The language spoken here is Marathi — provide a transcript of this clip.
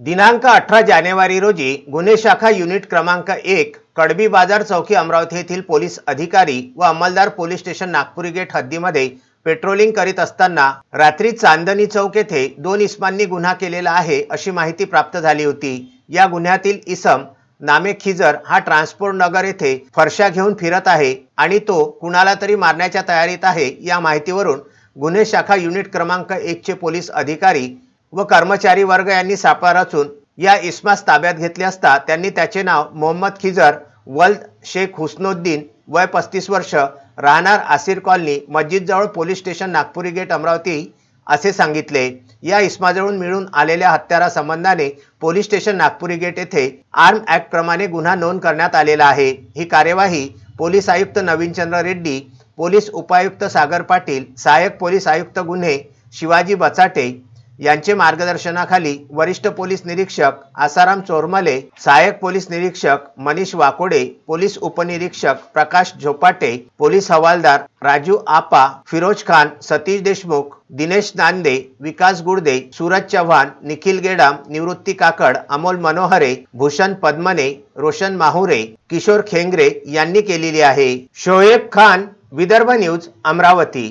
दिनांक अठरा जानेवारी रोजी गुन्हे शाखा युनिट क्रमांक एक कडबी बाजार चौकी अमरावती येथील पोलीस अधिकारी व अंमलदार पोलीस स्टेशन नागपुरी गेट हद्दीमध्ये पेट्रोलिंग करीत असताना रात्री चांदणी चौक येथे दोन इस्मांनी गुन्हा केलेला आहे अशी माहिती प्राप्त झाली होती. या गुन्ह्यातील इसम नामे खिजर हा ट्रान्सपोर्ट नगर येथे फरशा घेऊन फिरत आहे आणि तो कुणाला तरी मारण्याच्या तयारीत आहे या माहितीवरून गुन्हे शाखा युनिट क्रमांक एकचे पोलीस अधिकारी व कर्मचारी वर्ग यांनी सापळा रचून या इस्मास ताब्यात घेतले असता त्यांनी त्याचे नाव मोहम्मद खिजर वल्द शेख हुस्नोद्दीन वय पस्तीस वर्ष राहणार Asir colony मस्जिदजवळ police station Nagpuri gate Amravati असे सांगितले. या इस्माजवळून मिळून आलेल्या हत्यारा संबंधाने पोलीस स्टेशन नागपुरी गेट येथे आर्म ऍक्ट प्रमाणे गुन्हा नोंद करण्यात आलेला आहे. ही कार्यवाही पोलीस आयुक्त नवीनचंद्र रेड्डी पोलीस उपायुक्त सागर पाटील सहाय्यक पोलीस आयुक्त गुन्हे शिवाजी बचाटे यांचे मार्गदर्शनाखाली वरिष्ठ पोलीस निरीक्षक आसाराम चोरमले सहाय्यक पोलीस निरीक्षक मनीष वाकोडे पोलीस उपनिरीक्षक प्रकाश झोपाटे पोलीस हवालदार राजू आपा फिरोज खान सतीश देशमुख दिनेश नांदे विकास गुडदे सूरज चव्हाण निखिल गेडाम निवृत्ती काकड अमोल मनोहरे भूषण पद्मने रोशन माहुरे किशोर खेंगरे यांनी केलेली आहे. शोएब खान विदर्भ न्यूज अमरावती.